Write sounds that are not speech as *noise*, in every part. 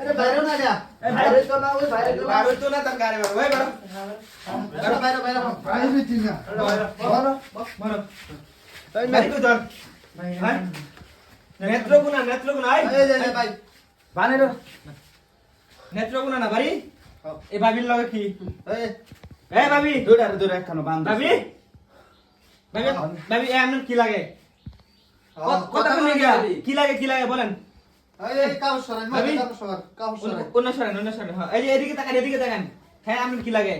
আরে বাইরে না যা বাইরে তো না ওই বাইরে তো না বারো তো না তার গাড়ি বারো ভাই বারো বাইরে বাইরে বাইরে বাইরে তিন না বারো বারো বাড়ি কই তোর হ্যাঁ নেত্রকোনা নেত্রকোনা আই এই যে ভাই বানেরো নেত্রকোনা না বাড়ি এই ভাবির লগে কি এই এই ভাবি দুইটা দুইটা একখানো বান্ধ ভাবি ভাবি ভাবি এ আপনার কি লাগে কথা কি লাগে কি লাগে বলেন হ্যাঁ। হ্যাঁ আপনার কি লাগে?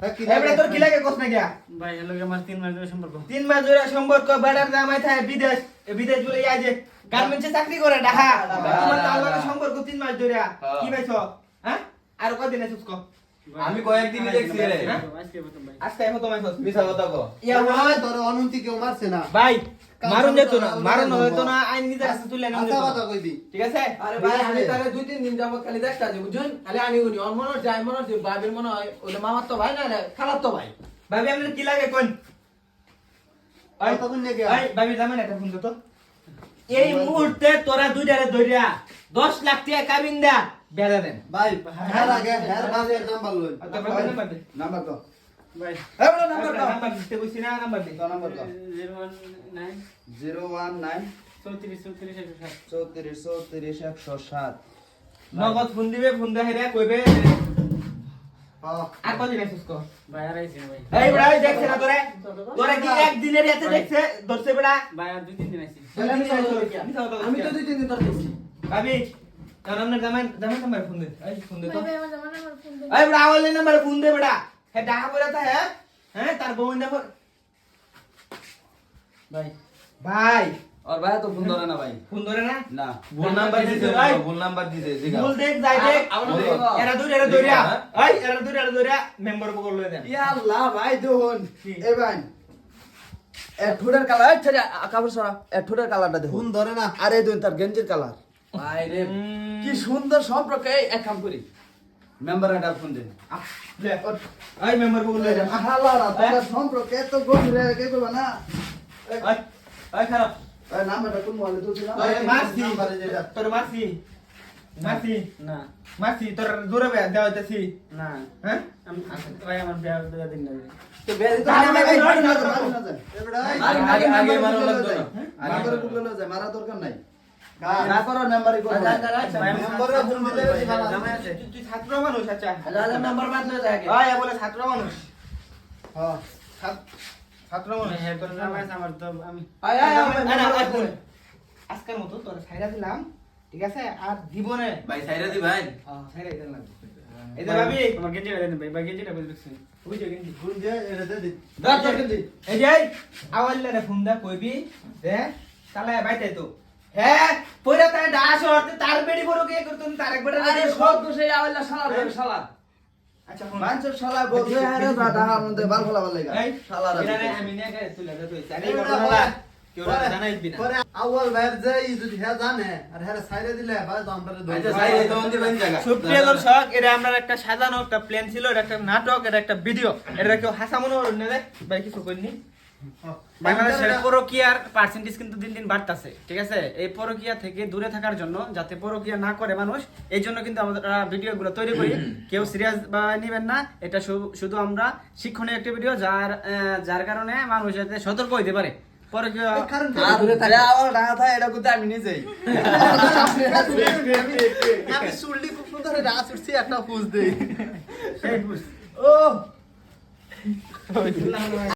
হ্যাঁ কি এবারে তোর কি লাগে কোস না গিয়া? ভাই এর লগে আমার তিন মাস ধরে সম্পর্ক। তিন মাস ধরে সম্পর্ক বেড়ার দামাই থাকে বিদেশ। এ বিদেশ বলে যে গার্মেন্টসে চাকরি করে ঢাকা তোমার সম্পর্ক তিন মাস ধরে কি পাইছো হ্যাঁ? আর কয়দিন আছিস কো? আমি কয়েকদিনই দেখছি রে। হ্যাঁ? আজকে প্রথম ভাই। আজকে এখন তোমায় মিছা কথা কো। ইয়া তোর অনন্তি কেউ মারছে না। ভাই মারুন যেত না মারুন হয়তো না আইন তুলে আচ্ছা কথা কইবি। ঠিক আছে? আরে ভাই আমি তাহলে দুই তিন দিন যাবত খালি দেখতে আছি বুঝছেন খালি আমি উনি ওর মনে মনে বাবির মনে হয় মামার তো ভাই না রে খালার তো ভাই। ভাবি আপনার কি লাগে কোন? ওই কথা কইনে গিয়া ওই ভাবি জানেন এটা ফোন তো? এই মুহূর্তে তোরা দুইটারে ধরিয়া 10 লাখ টাকা কাবিন দা বেড়া দেন। ভাই হ্যাঁ? হ্যাঁ নাম্বার লই। নাম্বার তো ভাই এই বড় নাম্বার তো নাম্বার দিতে কইছি না নাম্বার দে তো নাম্বার তো জিরো ওয়ান নাইন। 019 চৌত্রিশ চৌত্রিশ একশো সাত। 34 34 107 নগদ ফোন দিবে ফোন দেখাই রে কইবে। হ্যাঁ আর কদিন আছিস কো? ভাই আর আইছে ভাই। এই বড়া ওই দেখছ না তোরে। তোরে কি? একদিনের এতে দেখছে? ধরছে বড়া। ভাই আর দুই তিন দিন আইছি। আমি তো দুই তিন দিন তোর দেখছি। ভাবি কারণ আপনার জামাই জামাই নাম্বার ফোন দে। এই ফোন দে তো। ভাই আমার জামার নাম্বার ফোন দে। এই বড়া আওয়ালে নাম্বার ফোন দে বড়া হে ডাহা পড়া তা হ্যাঁ হ্যাঁ তার বউ নাম্বার ভাই। ভাই। আর ভাই তো ফোন ধরে না ভাই। ফোন ধরে না? না। ভুল নাম্বার দিছে, ভাই। ভুল নাম্বার দিছে ভুল দেখ যাই দেখ। এরা বলো। এরা দুই এরা দৌড়িয়া হ্যাঁ? এই এরা দুই এরা দৌড়িয়া মেম্বার পকড় লয়ে দেন। ইয়া আল্লাহ ভাই দেখুন। এ ভাই। এ ঠোঁটের কালার ছেড়ে কাপড় সরা। এ ঠোঁটের কালারটা দেখুন। ফোন ধরে না। আরে দুই তার গেঞ্জির কালার। ভাই রে। কি সুন্দর সম্পর্ক এই এক কাম করি। মেম্বার এটা ফোন দিন। এই মেম্বার লয়ে দেন হালারা তোর সম্পর্ক এত গভীরে কে কইবা না এই এই খারাপ এই নাম্বারটা কোন মোবাইলে তোর মারছি নাম্বারে যেটা তোর মারছি মারছি না মারছি তোর দূরে বে দেওয়া হইতাছি না হ্যাঁ আমি ভাই আমার বিয়া বিয়া দিন না তো বেরি তো আরে ভাই, ভাই, ভাই, মারি না ভাই, মারি না যায় এবারে আগে- আগে- আগে মারা লাগতো না। নাম্বার মারা দরকার নাই ছাত্র মানুষ আচ্ছা। নাম্বার বাদ না যায় ভাই এ বলে ছাত্র মানুষ। হ্যাঁ। ছাত্র মানুষ। হ্যাঁ। আজকের মতো তোর ছাইরা দিলাম ঠিক আছে? আর জীবনে ভাই সাইরা দি ভাই। ছাইরা দিতে লাগবে। ভাবি। আমার গেঞ্জিটা দেন ভাই ভাই গেঞ্জিটা রাখছি এটা দে দি ধর তোর কিন্তু এই যে আওয়ালে রে ফোন দা কইবি দে। তাহলে বাইতে তো। হ্যাঁ পয়রা তাই ডাস হতে তার বেড়ি বড় কে করতো তার একবার আরে সব তো আওয়ালা শালা ধরে শালা। আচ্ছা ফোন শালা বলছে আরে ডাহার মধ্যে বাল ফলা বাল লাগা শালা রে আমি নিয়ে গেছে তুই লাগা তুই জানি এবারে কেউ পরে- জানাইবি না। পরে আউয়াল ভাইয়ের যে যদি হ্যাঁ জানে আর হ্যাঁ সাইরে দিলে ভাই তো আমরা আচ্ছা সাইরা তো অন্তি বান জায়গা। সুপ্রিয় দর্শক এটা আমরা একটা সাজানো একটা প্ল্যান ছিল এটা একটা নাটক এটা একটা ভিডিও। এটা কেউ হাসা মনে হল না রে ভাই কিছু করিনি বাংলাদেশের পরকীয়ার পার্সেন্টেজ কিন্তু দিন দিন বাড়তাছে ঠিক আছে? এই পরকীয়া থেকে দূরে থাকার জন্য যাতে পরকীয়া না করে মানুষ এই জন্য কিন্তু আমরা ভিডিওগুলো তৈরি করি। *clears throat* কেউ সিরিয়াস বা নেবেন না এটা শুধু আমরা শিক্ষণীয় একটি ভিডিও যার যার কারণে মানুষ যাতে সতর্ক হইতে পারে। পরকীয়া আর দূরে থাকে। আওয়াল ডাঙা থাকে এটা কিন্তু আমি নিজেই। *laughs* আমি সুলডি খুব সুন্দর রাস উঠছি একটা ফুস দেই। ও! *laughs*